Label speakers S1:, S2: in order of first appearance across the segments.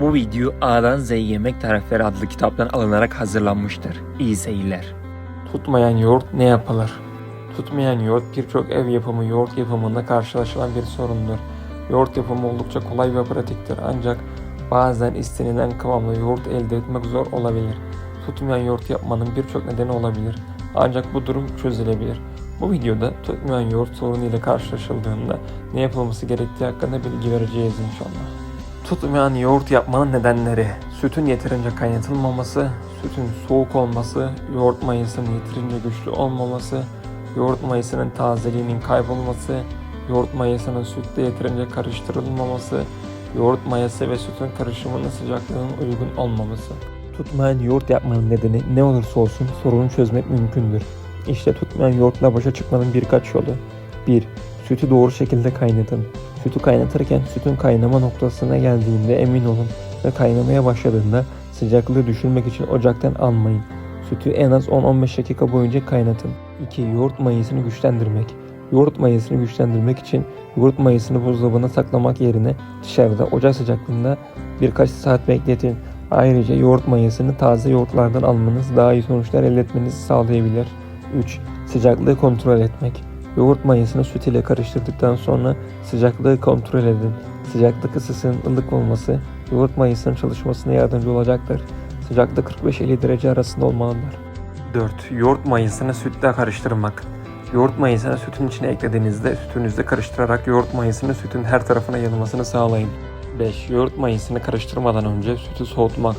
S1: Bu video A'dan Z'ye Yemek Tarifleri adlı kitaptan alınarak hazırlanmıştır. İyi seyirler. Tutmayan yoğurt ne yapılır? Tutmayan yoğurt birçok ev yapımı yoğurt yapımında karşılaşılan bir sorundur. Yoğurt yapımı oldukça kolay ve pratiktir ancak bazen istenilen kıvamda yoğurt elde etmek zor olabilir. Tutmayan yoğurt yapmanın birçok nedeni olabilir. Ancak bu durum çözülebilir. Bu videoda tutmayan yoğurt sorunu ile karşılaşıldığında ne yapılması gerektiği hakkında bilgi vereceğiz inşallah. Tutmayan yoğurt yapmanın nedenleri Sütün yeterince kaynatılmaması, sütün soğuk olması, yoğurt mayasının yeterince güçlü olmaması, yoğurt mayasının tazeliğinin kaybolması, yoğurt mayasının sütle yeterince karıştırılmaması, yoğurt mayası ve sütün karışımının sıcaklığının uygun olmaması. Tutmayan yoğurt yapmanın nedeni ne olursa olsun sorunu çözmek mümkündür. İşte tutmayan yoğurtla başa çıkmanın birkaç yolu. 1. Sütü doğru şekilde kaynatın. Sütü kaynatırken sütün kaynama noktasına geldiğinde emin olun ve kaynamaya başladığında sıcaklığı düşürmek için ocaktan almayın. Sütü en az 10-15 dakika boyunca kaynatın. 2. Yoğurt mayasını güçlendirmek. Yoğurt mayasını güçlendirmek için yoğurt mayasını buzdolabına saklamak yerine dışarıda ocak sıcaklığında birkaç saat bekletin. Ayrıca yoğurt mayasını taze yoğurtlardan almanız daha iyi sonuçlar elde etmenizi sağlayabilir. 3. Sıcaklığı kontrol etmek. Yoğurt mayasını süt ile karıştırdıktan sonra sıcaklığı kontrol edin. Sıcaklık ısısının ılık olması yoğurt mayasının çalışmasına yardımcı olacaktır. Sıcaklık 45-50 derece arasında olmalıdır. 4. Yoğurt mayasını sütle karıştırmak. Yoğurt mayasını sütün içine eklediğinizde sütünüzde karıştırarak yoğurt mayasını sütün her tarafına yanılmasını sağlayın. 5. Yoğurt mayasını karıştırmadan önce sütü soğutmak.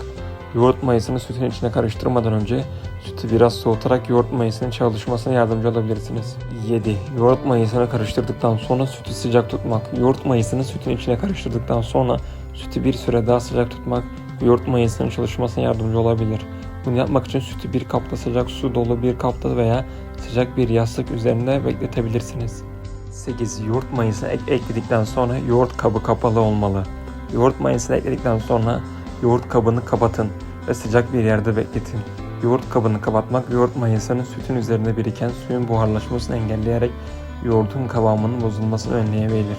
S1: Yoğurt mayasını sütün içine karıştırmadan önce sütü biraz soğutarak yoğurt mayasının çalışmasına yardımcı olabilirsiniz. 7. Yoğurt mayasını karıştırdıktan sonra sütü sıcak tutmak. Yoğurt mayasını sütün içine karıştırdıktan sonra sütü bir süre daha sıcak tutmak yoğurt mayasının çalışmasına yardımcı olabilir. Bunu yapmak için sütü bir kapta sıcak su dolu bir kapta veya sıcak bir yastık üzerinde bekletebilirsiniz. 8. Yoğurt mayasını ek- ekledikten sonra yoğurt kabı kapalı olmalı. Yoğurt mayasını ekledikten sonra yoğurt kabını kapatın ve sıcak bir yerde bekletin. Yoğurt kabını kapatmak yoğurt mayasının sütün üzerinde biriken suyun buharlaşmasını engelleyerek yoğurdun kıvamının bozulmasını önleyebilir.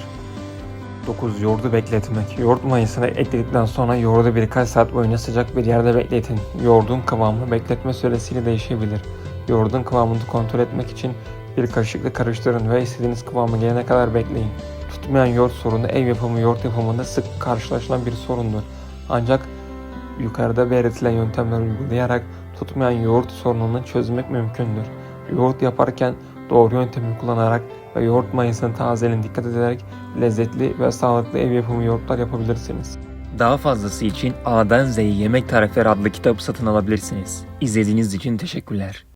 S1: 9. Yoğurdu bekletmek. Yoğurt mayasını ekledikten sonra yoğurdu birkaç saat boyunca sıcak bir yerde bekletin. Yoğurdun kıvamı bekletme süresiyle değişebilir. Yoğurdun kıvamını kontrol etmek için bir kaşıkla karıştırın ve istediğiniz kıvama gelene kadar bekleyin. Tutmayan yoğurt sorunu ev yapımı yoğurt yapımında sık karşılaşılan bir sorundur. Ancak yukarıda belirtilen yöntemler uygulayarak tutmayan yoğurt sorununu çözmek mümkündür. Yoğurt yaparken doğru yöntemi kullanarak ve yoğurt mayasının tazeliğine dikkat ederek lezzetli ve sağlıklı ev yapımı yoğurtlar yapabilirsiniz. Daha fazlası için A'dan Z'ye Yemek Tarifleri adlı kitabı satın alabilirsiniz. İzlediğiniz için teşekkürler.